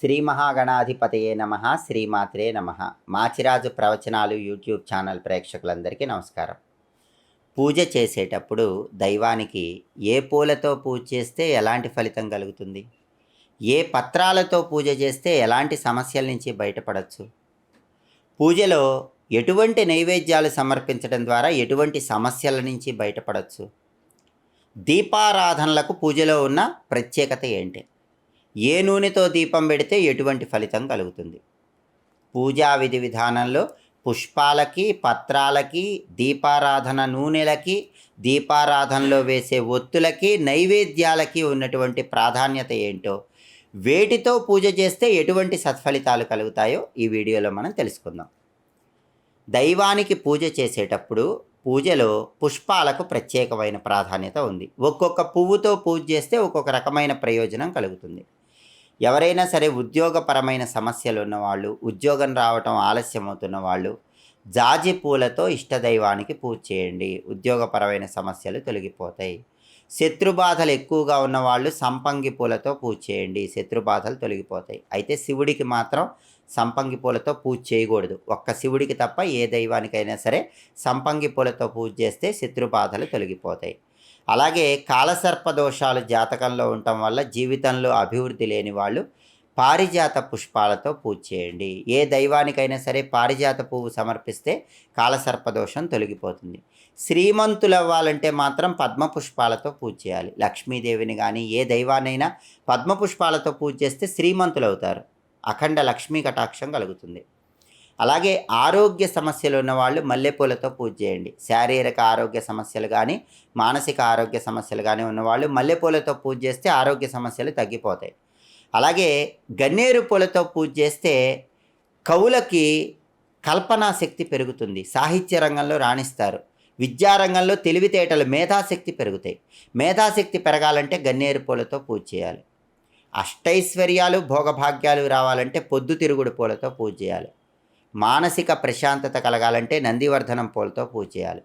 శ్రీ మహాగణాధిపతయే నమ శ్రీమాత్రే నమ. మాచిరాజు ప్రవచనాలు యూట్యూబ్ ఛానల్ ప్రేక్షకులందరికీ నమస్కారం. పూజ చేసేటప్పుడు దైవానికి ఏ పూలతో పూజ చేస్తే ఎలాంటి ఫలితం కలుగుతుంది? ఏ పత్రాలతో పూజ చేస్తే ఎలాంటి సమస్యల నుంచి బయటపడవచ్చు పూజలో ఎటువంటి నైవేద్యాలు సమర్పించడం ద్వారా ఎటువంటి సమస్యల నుంచి బయటపడవచ్చు దీపారాధనలకు పూజలో ఉన్న ప్రత్యేకత ఏంటి? ఏ నూనెతో దీపం పెడితే ఎటువంటి ఫలితం కలుగుతుంది? పూజా విధి విధానంలో పుష్పాలకి పత్రాలకి దీపారాధన నూనెలకి దీపారాధనలో వేసే ఒత్తులకి నైవేద్యాలకి ఉన్నటువంటి ప్రాధాన్యత ఏంటో వేటితో పూజ చేస్తే ఎటువంటి సత్ఫలితాలు కలుగుతాయో ఈ వీడియోలో మనం తెలుసుకుందాం. దైవానికి పూజ చేసేటప్పుడు పూజలో పుష్పాలకు ప్రత్యేకమైన ప్రాధాన్యత ఉంది. ఒక్కొక్క పువ్వుతో పూజ చేస్తే ఒక్కొక్క రకమైన ప్రయోజనం కలుగుతుంది. ఎవరైనా సరే ఉద్యోగపరమైన సమస్యలు ఉన్నవాళ్ళు ఉద్యోగం రావటం ఆలస్యం అవుతున్న వాళ్ళు జాజి పూలతో ఇష్టదైవానికి పూజ చేయండి. ఉద్యోగపరమైన సమస్యలు తొలగిపోతాయి. శత్రుబాధలు ఎక్కువగా ఉన్నవాళ్ళు సంపంగి పూలతో పూజ చేయండి. శత్రుబాధలు తొలగిపోతాయి. అయితే శివుడికి మాత్రం సంపంగి పూలతో పూజ చేయకూడదు. ఒక్క శివుడికి తప్ప ఏ దైవానికైనా సరే సంపంగి పూలతో పూజ చేస్తే శత్రుబాధలు తొలగిపోతాయి. అలాగే కాలసర్ప దోషాలు జాతకంలో ఉండటం వల్ల జీవితంలో అభివృద్ధి లేని వాళ్ళు పారిజాత పుష్పాలతో పూజ చేయండి. ఏ దైవానికైనా సరే పారిజాత పువ్వు సమర్పిస్తే కాలసర్ప దోషం తొలగిపోతుంది. శ్రీమంతులు అవ్వాలంటే మాత్రం పద్మ పుష్పాలతో పూజ చేయాలి. లక్ష్మీదేవిని కానీ ఏ దైవానైనా పద్మ పుష్పాలతో పూజ చేస్తే శ్రీమంతులు అవుతారు అఖండ లక్ష్మీ కటాక్షం కలుగుతుంది. అలాగే ఆరోగ్య సమస్యలు ఉన్నవాళ్ళు మల్లెపూలతో పూజ చేయండి. శారీరక ఆరోగ్య సమస్యలు కానీ మానసిక ఆరోగ్య సమస్యలు కానీ ఉన్నవాళ్ళు మల్లెపూలతో పూజ చేస్తే ఆరోగ్య సమస్యలు తగ్గిపోతాయి. అలాగే గన్నేరు పూలతో పూజ చేస్తే కవులకి కల్పనా శక్తి పెరుగుతుంది. సాహిత్య రంగంలో రాణిస్తారు. విద్యారంగంలో తెలివితేటలు మేధాశక్తి పెరుగుతాయి. మేధాశక్తి పెరగాలంటే గన్నేరు పూలతో పూజ చేయాలి. అష్టైశ్వర్యాలు భోగభాగ్యాలు రావాలంటే పొద్దుతిరుగుడు పూలతో పూజ చేయాలి. మానసిక ప్రశాంతత కలగాలంటే నందివర్ధనం పూలతో పూజ చేయాలి.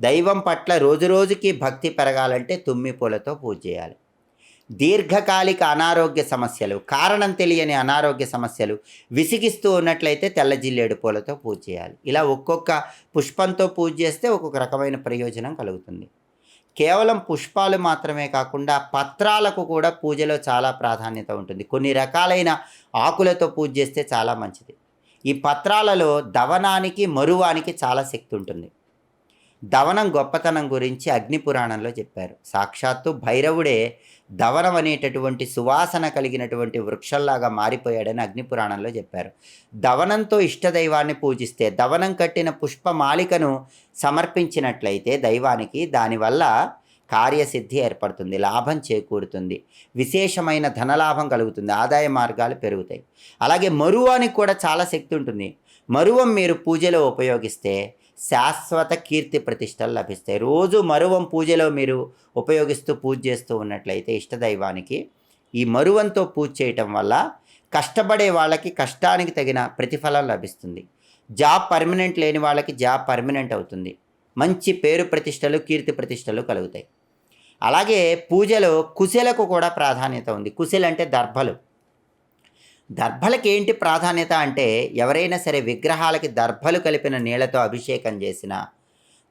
దైవం పట్ల రోజురోజుకి భక్తి పెరగాలంటే తుమ్మి పూలతో పూజ చేయాలి. దీర్ఘకాలిక అనారోగ్య సమస్యలు కారణం తెలియని అనారోగ్య సమస్యలు విసిగిస్తూ ఉన్నట్లయితే తెల్ల జిల్లేడు పూలతో పూజ చేయాలి. ఇలా ఒక్కొక్క పుష్పంతో పూజ చేస్తే ఒక్కొక్క రకమైన ప్రయోజనం కలుగుతుంది. కేవలం పుష్పాలు మాత్రమే కాకుండా పత్రాలకు కూడా పూజలో చాలా ప్రాధాన్యత ఉంటుంది. కొన్ని రకాలైన ఆకులతో పూజ చేస్తే చాలా మంచిది. ఈ పత్రాలలో దవనానికి మరువానికి చాలా శక్తి ఉంటుంది దవనం గొప్పతనం గురించి అగ్నిపురాణంలో చెప్పారు. సాక్షాత్తు భైరవుడే దవనం అనేటటువంటి సువాసన కలిగినటువంటి వృక్షంలాగా మారిపోయాడని అగ్నిపురాణంలో చెప్పారు. దవనంతో ఇష్టదైవాన్ని పూజిస్తే దవనం కట్టిన పుష్పమాలికను సమర్పించినట్లయితే దైవానికి దానివల్ల కార్యసిద్ధి ఏర్పడుతుంది లాభం చేకూరుతుంది విశేషమైన ధనలాభం కలుగుతుంది ఆదాయ మార్గాలు పెరుగుతాయి. అలాగే మరువానికి కూడా చాలా శక్తి ఉంటుంది. మరువం మీరు పూజలో ఉపయోగిస్తే శాశ్వత కీర్తి ప్రతిష్టలు లభిస్తాయి. రోజు మరువం పూజలో మీరు ఉపయోగిస్తూ పూజ చేస్తూ ఉన్నట్లయితే ఇష్టదైవానికి ఈ మరువంతో పూజ చేయటం వల్ల కష్టపడే వాళ్ళకి కష్టానికి తగిన ప్రతిఫలం లభిస్తుంది. జాబ్ పర్మనెంట్ లేని వాళ్ళకి జాబ్ పర్మనెంట్ అవుతుంది. మంచి పేరు ప్రతిష్టలు కీర్తి ప్రతిష్టలు కలుగుతాయి. అలాగే పూజలో కుశలకు కూడా ప్రాధాన్యత ఉంది. కుశలు అంటే దర్భలు. దర్భలకి ఏంటి ప్రాధాన్యత అంటే ఎవరైనా సరే విగ్రహాలకి దర్భలు కలిపిన నీళ్ళతో అభిషేకం చేసిన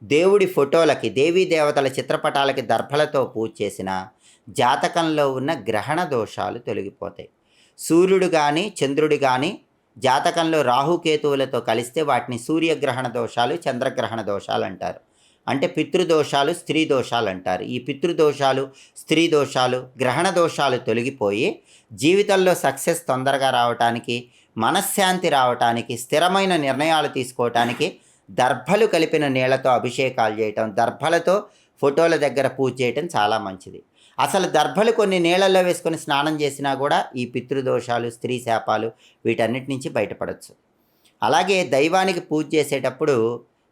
దేవుడి ఫోటోలకి దేవీ దేవతల చిత్రపటాలకి దర్భలతో పూజ చేసిన జాతకంలో ఉన్న గ్రహణ దోషాలు తొలగిపోతాయి. సూర్యుడు కానీ చంద్రుడు కానీ జాతకంలో రాహుకేతువులతో కలిస్తే వాటిని సూర్యగ్రహణ దోషాలు చంద్రగ్రహణ దోషాలు అంటారు. అంటే పితృదోషాలు స్త్రీ దోషాలు అంటారు ఈ పితృదోషాలు స్త్రీ దోషాలు గ్రహణ దోషాలు తొలగిపోయి జీవితంలో సక్సెస్ తొందరగా రావటానికి మనశ్శాంతి రావటానికి స్థిరమైన నిర్ణయాలు తీసుకోవటానికి దర్భలు కలిపిన నీళ్ళతో అభిషేకాలు చేయటం దర్భలతో ఫోటోల దగ్గర పూజ చేయటం చాలా మంచిది. అసలు దర్భలు కొన్ని నీళ్ళల్లో వేసుకొని స్నానం చేసినా కూడా ఈ పితృదోషాలు స్త్రీ శాపాలు వీటన్నిటి నుంచి బయటపడవచ్చు అలాగే దైవానికి పూజ చేసేటప్పుడు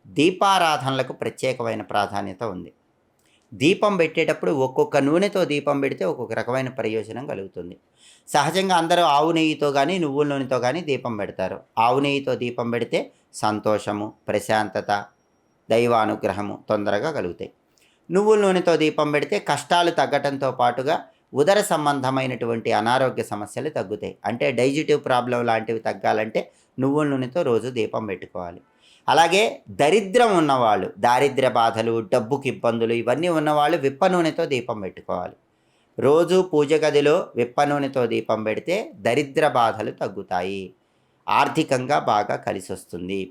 దీపారాధనలకు ప్రత్యేకమైన ప్రాధాన్యత ఉంది. దీపం పెట్టేటప్పుడు ఒక్కొక్క నూనెతో దీపం పెడితే ఒక్కొక్క రకమైన ప్రయోజనం కలుగుతుంది. సహజంగా అందరూ ఆవు నెయ్యితో కానీ నువ్వుల నూనెతో కానీ దీపం పెడతారు. ఆవు నెయ్యితో దీపం పెడితే సంతోషము ప్రశాంతత దైవానుగ్రహము తొందరగా కలుగుతాయి. నువ్వుల నూనెతో దీపం పెడితే కష్టాలు తగ్గటంతో పాటుగా ఉదర సంబంధమైనటువంటి అనారోగ్య సమస్యలు తగ్గుతాయి. అంటే డైజెటివ్ ప్రాబ్లం లాంటివి తగ్గాలంటే నువ్వుల నూనెతో రోజు దీపం పెట్టుకోవాలి. అలాగే దరిద్రం ఉన్నవాళ్ళు దారిద్ర్య బాధలు డబ్బుకి ఇబ్బందులు ఇవన్నీ ఉన్నవాళ్ళు విప్ప నూనెతో దీపం పెట్టుకోవాలి. రోజు పూజ గదిలో విప్ప నూనెతో దీపం పెడితే దరిద్ర బాధలు తగ్గుతాయి. ఆర్థికంగా బాగా కలిసి వస్తుంది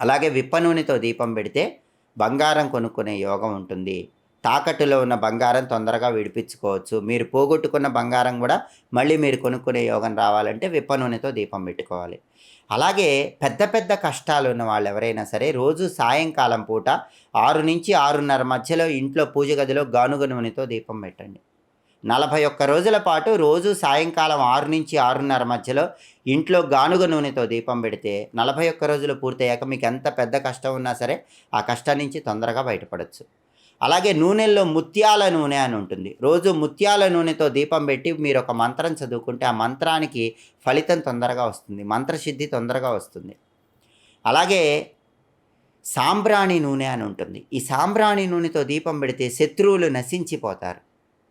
అలాగే విప్ప నూనెతో దీపం పెడితే బంగారం కొనుక్కునే యోగం ఉంటుంది. తాకట్టులో ఉన్న బంగారం తొందరగా విడిపించుకోవచ్చు. మీరు పోగొట్టుకున్న బంగారం కూడా మళ్ళీ మీరు కొనుక్కునే యోగం రావాలంటే విప్ప నూనెతో దీపం పెట్టుకోవాలి. అలాగే పెద్ద పెద్ద కష్టాలు ఉన్న వాళ్ళు ఎవరైనా సరే రోజు సాయంకాలం పూట ఆరు నుంచి ఆరున్నర మధ్యలో ఇంట్లో పూజ గదిలో గానుగ నూనెతో దీపం పెట్టండి. నలభై ఒక్క రోజుల పాటు రోజు సాయంకాలం ఆరు నుంచి ఆరున్నర మధ్యలో ఇంట్లో గానుగ నూనెతో దీపం పెడితే నలభై ఒక్క రోజులు పూర్తయ్యాక మీకు ఎంత పెద్ద కష్టం ఉన్నా సరే ఆ కష్టం నుంచి తొందరగా బయటపడవచ్చు అలాగే నూనెల్లో ముత్యాల నూనె అని ఉంటుంది. రోజు ముత్యాల నూనెతో దీపం పెట్టి మీరు ఒక మంత్రం చదువుకుంటే ఆ మంత్రానికి ఫలితం తొందరగా వస్తుంది. మంత్రసిద్ధి తొందరగా వస్తుంది. అలాగే సాంబ్రాణి నూనె అని ఉంటుంది. ఈ సాంబ్రాణి నూనెతో దీపం పెడితే శత్రువులు నశించిపోతారు.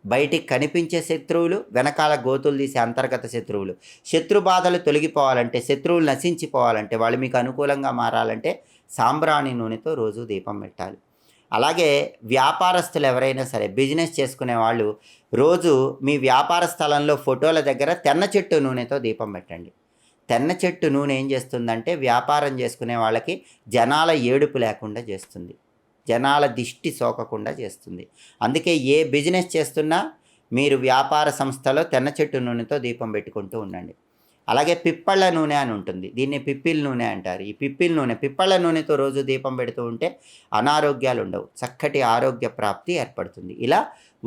బయటికి కనిపించే శత్రువులు వెనకాల గోతులు తీసే అంతర్గత శత్రువులు. శత్రు బాధలు తొలగిపోవాలంటే శత్రువులు నశించిపోవాలంటే వాళ్ళు మీకు అనుకూలంగా మారాలంటే సాంబ్రాణి నూనెతో రోజు దీపం పెట్టాలి. అలాగే వ్యాపారస్తులు ఎవరైనా సరే బిజినెస్ చేసుకునే వాళ్ళు రోజు మీ వ్యాపార స్థలంలో ఫోటోల దగ్గర తెన్న చెట్టు నూనెతో దీపం పెట్టండి. తెన్న చెట్టు నూనె ఏం చేస్తుందంటే వ్యాపారం చేసుకునే వాళ్ళకి జనాల ఏడుపు లేకుండా చేస్తుంది. జనాల దిష్టి సోకకుండా చేస్తుంది. అందుకే ఏ బిజినెస్ చేస్తున్నా మీరు వ్యాపార సంస్థలో తెన్న చెట్టు నూనెతో దీపం పెట్టుకుంటూ ఉండండి. అలాగే పిప్పళ్ళ నూనె అని ఉంటుంది. దీన్ని పిప్పిల్ నూనె అంటారు. ఈ పిప్పిల్ నూనె పిప్పళ్ళ నూనెతో రోజు దీపం పెడుతూ ఉంటే అనారోగ్యాలు ఉండవు. చక్కటి ఆరోగ్య ప్రాప్తి ఏర్పడుతుంది. ఇలా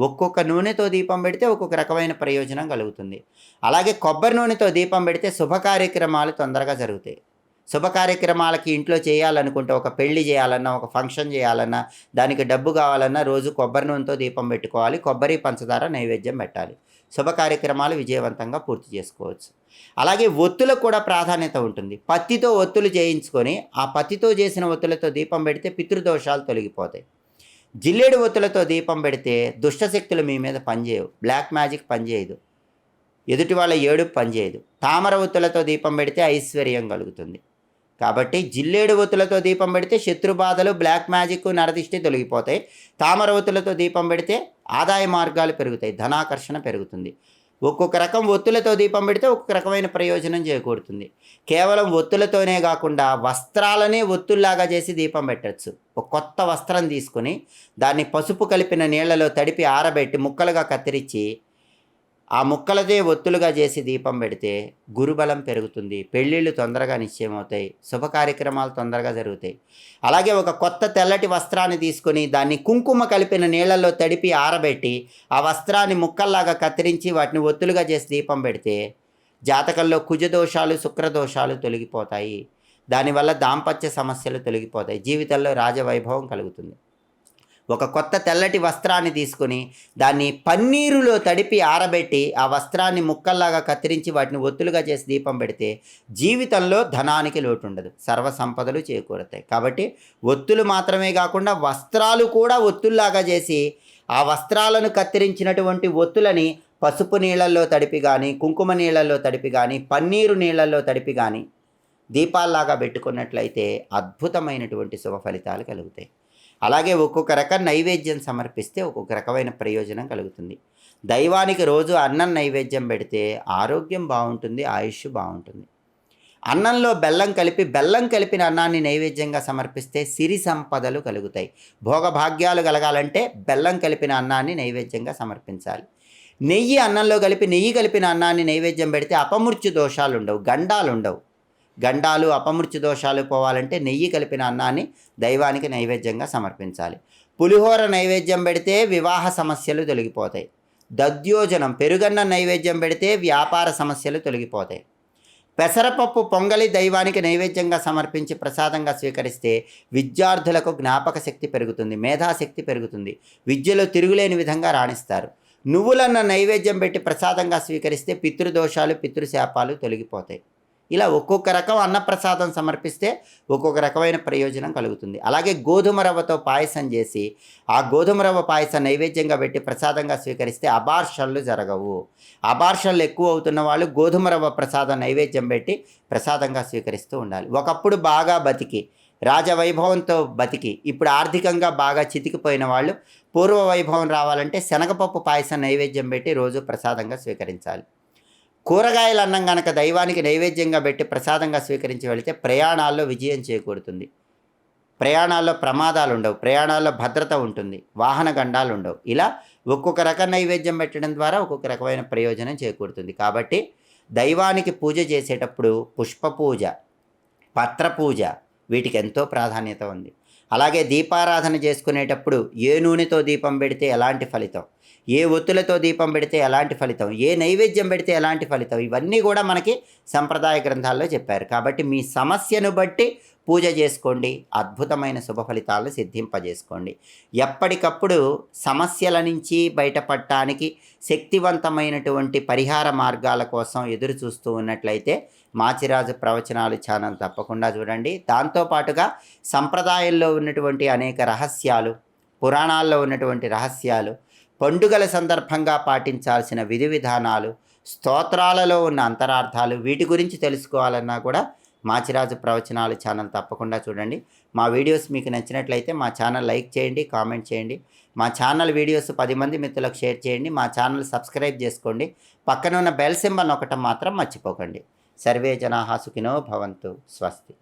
ఒక్కొక్క నూనెతో దీపం పెడితే ఒక్కొక్క రకమైన ప్రయోజనం కలుగుతుంది. అలాగే కొబ్బరి నూనెతో దీపం పెడితే శుభ కార్యక్రమాలు తొందరగా జరుగుతాయి. శుభ కార్యక్రమాలకి ఇంట్లో చేయాలనుకుంటే ఒక పెళ్ళి చేయాలన్నా ఒక ఫంక్షన్ చేయాలన్నా దానికి డబ్బు కావాలన్నా రోజు కొబ్బరి నూనెతో దీపం పెట్టుకోవాలి. కొబ్బరి పంచదార నైవేద్యం పెట్టాలి. శుభ కార్యక్రమాలు విజయవంతంగా పూర్తి చేసుకోవచ్చు. అలాగే ఒత్తులకు కూడా ప్రాధాన్యత ఉంటుంది. పత్తితో ఒత్తులు చేయించుకొని ఆ పత్తితో చేసిన ఒత్తులతో దీపం పెడితే పితృదోషాలు తొలగిపోతాయి. జిల్లేడు ఒత్తులతో దీపం పెడితే దుష్టశక్తులు మీ మీద పనిచేయవు. బ్లాక్ మ్యాజిక్ పనిచేయదు. ఎదుటి వాళ్ళ ఏడు పనిచేయదు. తామర ఒత్తులతో దీపం పెడితే ఐశ్వర్యం కలుగుతుంది. కాబట్టి జిల్లేడు ఒత్తులతో దీపం పెడితే శత్రుబాధలు బ్లాక్ మ్యాజిక్ నరదిష్టి తొలగిపోతాయి. తామర ఒత్తులతో దీపం పెడితే ఆదాయ మార్గాలు పెరుగుతాయి ధనాకర్షణ పెరుగుతుంది. ఒక్కొక్క రకం ఒత్తులతో దీపం పెడితే ఒక్కొక్క రకమైన ప్రయోజనం చేకూరుతుంది. కేవలం ఒత్తులతోనే కాకుండా వస్త్రాలనే ఒత్తుల్లాగా చేసి దీపం పెట్టచ్చు. ఒక కొత్త వస్త్రం తీసుకుని దాన్ని పసుపు కలిపిన నీళ్ళలో తడిపి ఆరబెట్టి ముక్కలుగా కత్తిరించి ఆ ముక్కలదే ఒత్తులుగా చేసి దీపం పెడితే గురుబలం పెరుగుతుంది. పెళ్ళిళ్ళు తొందరగా నిశ్చయమవుతాయి. శుభ కార్యక్రమాలు తొందరగా జరుగుతాయి. అలాగే ఒక కొత్త తెల్లటి వస్త్రాన్ని తీసుకొని దాన్ని కుంకుమ కలిపిన నీళ్ళల్లో తడిపి ఆరబెట్టి ఆ వస్త్రాన్ని ముక్కల్లాగా కత్తిరించి వాటిని ఒత్తులుగా చేసి దీపం పెడితే జాతకంలో కుజదోషాలు శుక్రదోషాలు తొలగిపోతాయి. దానివల్ల దాంపత్య సమస్యలు తొలగిపోతాయి. జీవితంలో రాజవైభవం కలుగుతుంది. ఒక కొత్త తెల్లటి వస్త్రాన్ని తీసుకొని దాన్ని పన్నీరులో తడిపి ఆరబెట్టి ఆ వస్త్రాన్ని ముక్కల్లాగా కత్తిరించి వాటిని ఒత్తులుగా చేసి దీపం పెడితే జీవితంలో ధనానికి లోటు ఉండదు సర్వ సంపదలు చేకూరుతాయి. కాబట్టి ఒత్తులు మాత్రమే కాకుండా వస్త్రాలు కూడా ఒత్తుల్లాగా చేసి ఆ వస్త్రాలను కత్తిరించినటువంటి ఒత్తులని పసుపు నీళ్ళల్లో తడిపి కానీ కుంకుమ నీళ్ళల్లో తడిపి కానీ పన్నీరు నీళ్ళల్లో తడిపి కానీ దీపాల్లాగా పెట్టుకున్నట్లయితే అద్భుతమైనటువంటి శుభ ఫలితాలు కలుగుతాయి. అలాగే ఒక్కొక్క రకం నైవేద్యం సమర్పిస్తే ఒక్కొక్క రకమైన ప్రయోజనం కలుగుతుంది. దైవానికి రోజు అన్నం నైవేద్యం పెడితే ఆరోగ్యం బాగుంటుంది ఆయుష్ బాగుంటుంది. అన్నంలో బెల్లం కలిపి బెల్లం కలిపిన అన్నాన్ని నైవేద్యంగా సమర్పిస్తే సిరి సంపదలు కలుగుతాయి. భోగభాగ్యాలు కలగాలంటే బెల్లం కలిపిన అన్నాన్ని నైవేద్యంగా సమర్పించాలి. నెయ్యి అన్నంలో కలిపి నెయ్యి కలిపిన అన్నాన్ని నైవేద్యం పెడితే అపమృత్యు దోషాలు ఉండవు గండాలు ఉండవు గండాలు అపమృత్యు దోషాలు పోవాలంటే నెయ్యి కలిపిన అన్నాన్ని దైవానికి నైవేద్యంగా సమర్పించాలి. పులిహోర నైవేద్యం పెడితే వివాహ సమస్యలు తొలగిపోతాయి. దద్యోజనం పెరుగన్న నైవేద్యం పెడితే వ్యాపార సమస్యలు తొలగిపోతాయి. పెసరపప్పు పొంగలి దైవానికి నైవేద్యంగా సమర్పించి ప్రసాదంగా స్వీకరిస్తే విద్యార్థులకు జ్ఞాపక శక్తి పెరుగుతుంది మేధాశక్తి పెరుగుతుంది. విద్యలో తిరుగులేని విధంగా రాణిస్తారు. నువ్వులన్న నైవేద్యం పెట్టి ప్రసాదంగా స్వీకరిస్తే పితృదోషాలు పితృశాపాలు తొలగిపోతాయి. ఇలా ఒక్కొక్క రకం అన్నప్రసాదం సమర్పిస్తే ఒక్కొక్క రకమైన ప్రయోజనం కలుగుతుంది. అలాగే గోధుమ రవ్వతో పాయసం చేసి ఆ గోధుమ రవ్వ పాయసం నైవేద్యంగా పెట్టి ప్రసాదంగా స్వీకరిస్తే అబార్షన్లు జరగవు. అబార్షన్లు ఎక్కువ అవుతున్న వాళ్ళు గోధుమ రవ్వ ప్రసాదం నైవేద్యం పెట్టి ప్రసాదంగా స్వీకరిస్తూ ఉండాలి. ఒకప్పుడు బాగా బతికి రాజవైభవంతో బతికి ఇప్పుడు ఆర్థికంగా బాగా చితికిపోయిన వాళ్ళు పూర్వ వైభవం రావాలంటే శనగపప్పు పాయసం నైవేద్యం పెట్టి రోజు ప్రసాదంగా స్వీకరించాలి. కూరగాయల అన్నం గనక దైవానికి నైవేద్యంగా పెట్టి ప్రసాదంగా స్వీకరించి వెళితే ప్రయాణాల్లో విజయం చేకూరుతుంది. ప్రయాణాల్లో ప్రమాదాలు ఉండవు. ప్రయాణాల్లో భద్రత ఉంటుంది. వాహన గండాలు ఉండవు. ఇలా ఒక్కొక్క రకం నైవేద్యం పెట్టడం ద్వారా ఒక్కొక్క రకమైన ప్రయోజనం చేకూరుతుంది. కాబట్టి దైవానికి పూజ చేసేటప్పుడు పుష్ప పూజ పత్ర పూజ వీటికి ఎంతో ప్రాధాన్యత ఉంది. అలాగే దీపారాధన చేసుకునేటప్పుడు ఏ నూనెతో దీపం పెడితే ఎలాంటి ఫలితం? ఏ ఒత్తులతో దీపం పెడితే ఎలాంటి ఫలితం? ఏ నైవేద్యం పెడితే ఎలాంటి ఫలితం? ఇవన్నీ కూడా మనకి సంప్రదాయ గ్రంథాల్లో చెప్పారు. కాబట్టి మీ సమస్యను బట్టి పూజ చేసుకోండి. అద్భుతమైన శుభ ఫలితాలను సిద్ధింపజేసుకోండి. ఎప్పటికప్పుడు సమస్యల నుంచి బయటపడటానికి శక్తివంతమైనటువంటి పరిహార మార్గాల కోసం ఎదురు చూస్తూ ఉన్నట్లయితే మాచిరాజు ప్రవచనాలు ఛానల్ తప్పకుండా చూడండి. దాంతోపాటుగా సంప్రదాయంలో ఉన్నటువంటి అనేక రహస్యాలు పురాణాల్లో ఉన్నటువంటి రహస్యాలు పండుగల సందర్భంగా పాటించాల్సిన విధి విధానాలు స్తోత్రాలలో ఉన్న అంతరార్థాలు వీటి గురించి తెలుసుకోవాలన్నా కూడా మాచిరాజు ప్రవచనాలు ఛానల్ తప్పకుండా చూడండి. మా వీడియోస్ మీకు నచ్చినట్లయితే మా ఛానల్ లైక్ చేయండి కామెంట్ చేయండి. మా ఛానల్ వీడియోస్ పది మంది మిత్రులకు షేర్ చేయండి. మా ఛానల్ సబ్స్క్రైబ్ చేసుకోండి. పక్కన ఉన్న బెల్ సింబల్ ఒకటం మాత్రం మర్చిపోకండి. సర్వే జనాహా సుఖినో భవంతు. స్వస్తి.